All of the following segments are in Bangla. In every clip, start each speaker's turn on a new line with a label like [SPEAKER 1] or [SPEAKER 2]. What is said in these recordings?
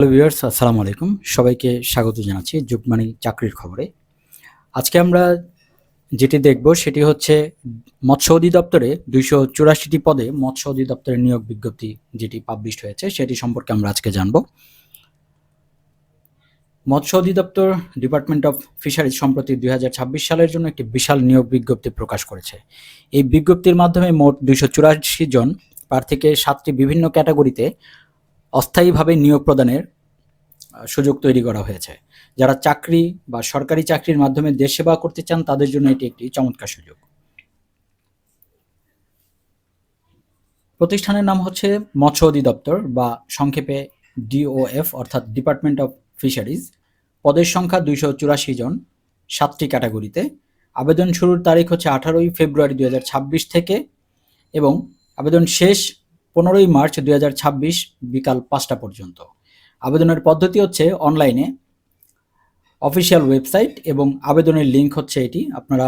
[SPEAKER 1] হ্যালো ভিউয়ার্স আসসালামু আলাইকুম। সবাইকে স্বাগত জানাচ্ছি যুগমানি চাকরির খবরে। আজকে আমরা যেটি দেখব সেটি হচ্ছে মৎস্য অধিদপ্তরে দুইশো চুরাশিটি পদে মৎস্য অধিদপ্তরের নিয়োগ বিজ্ঞপ্তি যেটি পাবলিশ হয়েছে, সেটি সম্পর্কে আমরা আজকে জানব। মৎস্য অধিদপ্তর ডিপার্টমেন্ট অফ ফিশারিজ সম্প্রতি দুই হাজার ছাব্বিশ সালের জন্য একটি বিশাল নিয়োগ বিজ্ঞপ্তি প্রকাশ করেছে। এই বিজ্ঞপ্তির মাধ্যমে মোট দুইশো চুরাশি জন প্রার্থীকে সাতটি বিভিন্ন ক্যাটাগরিতে অস্থায়ীভাবে নিয়োগ প্রদানের সুযোগ তৈরি করা হয়েছে। যারা চাকরি বা সরকারি চাকরির মাধ্যমে দেশ সেবা করতে চান, তাদের জন্য এটি একটি চমৎকার সুযোগ। প্রতিষ্ঠানের নাম হচ্ছে মৎস্য অধিদপ্তর বা সংক্ষেপে ডিওএফ অর্থাৎ ডিপার্টমেন্ট অফ ফিশারিজ পদের সংখ্যা দুইশো চুরাশি জন, সাতটি ক্যাটাগরিতে। আবেদন শুরুর তারিখ হচ্ছে আঠারোই ফেব্রুয়ারি দু হাজার ছাব্বিশ থেকে এবং আবেদন শেষ পনেরোই মার্চ দু হাজার ছাব্বিশ বিকাল পাঁচটা পর্যন্ত। আবেদনের পদ্ধতি হচ্ছে অনলাইনে অফিসিয়াল ওয়েবসাইট এবং আবেদনের লিঙ্ক হচ্ছে এটি। আপনারা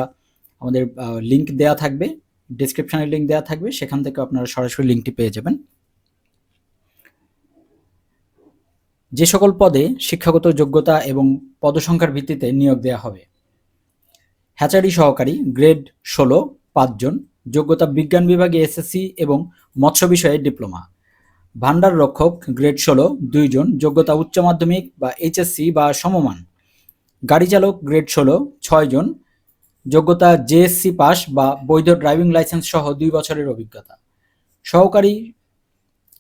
[SPEAKER 1] আমাদের লিঙ্ক দেয়া থাকবে ডিসক্রিপশনে লিঙ্ক দেওয়া থাকবে, সেখান থেকে আপনারা সরাসরি লিঙ্কটি পেয়ে যাবেন। যে সকল পদে শিক্ষাগত যোগ্যতা এবং পদসংখ্যার ভিত্তিতে নিয়োগ দেওয়া হবে। হ্যাচারি সহকারী, গ্রেড ষোলো, পাঁচজন। যোগ্যতা বিজ্ঞান বিভাগে এসএসসি এবং মৎস্য বিষয়ে ডিপ্লোমা। ভান্ডার রক্ষক গ্রেড ষোলো দুইজন যোগ্যতা উচ্চ মাধ্যমিক বা এইচএসসি বা সমমান। গাড়ি চালক গ্রেড ষোলো ছয়জন যোগ্যতা জেএসসি পাস বা বৈধ ড্রাইভিং লাইসেন্স সহ দুই বছরের অভিজ্ঞতা। সহকারী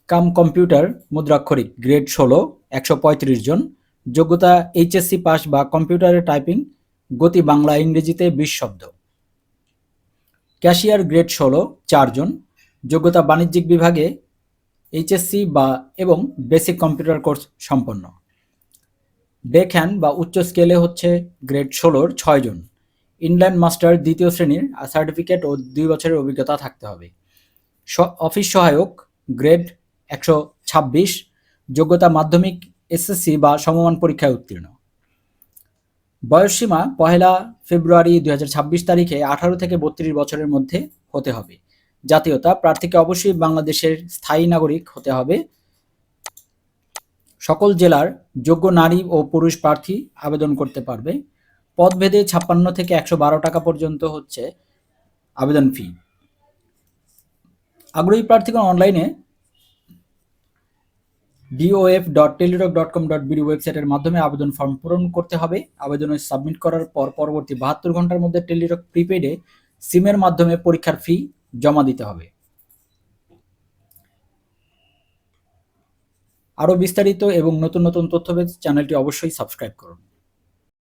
[SPEAKER 1] কাম কম্পিউটার মুদ্রাক্ষরিক গ্রেড ষোলো, একশো পঁয়ত্রিশ জন, যোগ্যতা এইচএসসি পাস বা কম্পিউটারে টাইপিং, গতি বাংলা ইংরেজিতে বিশ শব্দ। ক্যাশিয়ার গ্রেড ষোলো চারজন যোগ্যতা বাণিজ্যিক বিভাগে এইচএসসি বা এবং বেসিক কম্পিউটার কোর্স সম্পন্ন। হ্যান্ড বা উচ্চ স্কেলে হচ্ছে গ্রেড ষোলোর ছয়জন ইনল্যান্ড মাস্টার দ্বিতীয় শ্রেণির সার্টিফিকেট ও দুই বছরের অভিজ্ঞতা থাকতে হবে। অফিস সহায়ক গ্রেড একশো ছাব্বিশ। যোগ্যতা মাধ্যমিক এসএসসি বা সমমান পরীক্ষায় উত্তীর্ণ। বয়সসীমা পহেলা ফেব্রুয়ারি দুই হাজার ছাব্বিশ তারিখে আঠারো থেকে বত্রিশ বছরের মধ্যে হতে হবে। জাতীয়তা, প্রার্থীকে অবশ্যই বাংলাদেশের স্থায়ী নাগরিক হতে হবে। সকল জেলার যোগ্য নারী ও পুরুষ প্রার্থী আবেদন করতে পারবে। পদভেদে ছাপ্পান্ন থেকে একশো বারো টাকা পর্যন্ত হচ্ছে আবেদন ফি। আগ্রহী প্রার্থীগণ অনলাইনে D O F dot teletalk dot com dot B D ওয়েবসাইটের মাধ্যমে আবেদন ফর্ম পূরণ করতে হবে। আবেদনে সাবমিট করার পর পরবর্তী বাহাত্তর ঘণ্টার মধ্যে টেলিটক প্রিপেডে সিমের মাধ্যমে পরীক্ষার ফি জমা দিতে হবে। আরও বিস্তারিত এবং নতুন নতুন তথ্য চ্যানেলটি অবশ্যই সাবস্ক্রাইব করুন।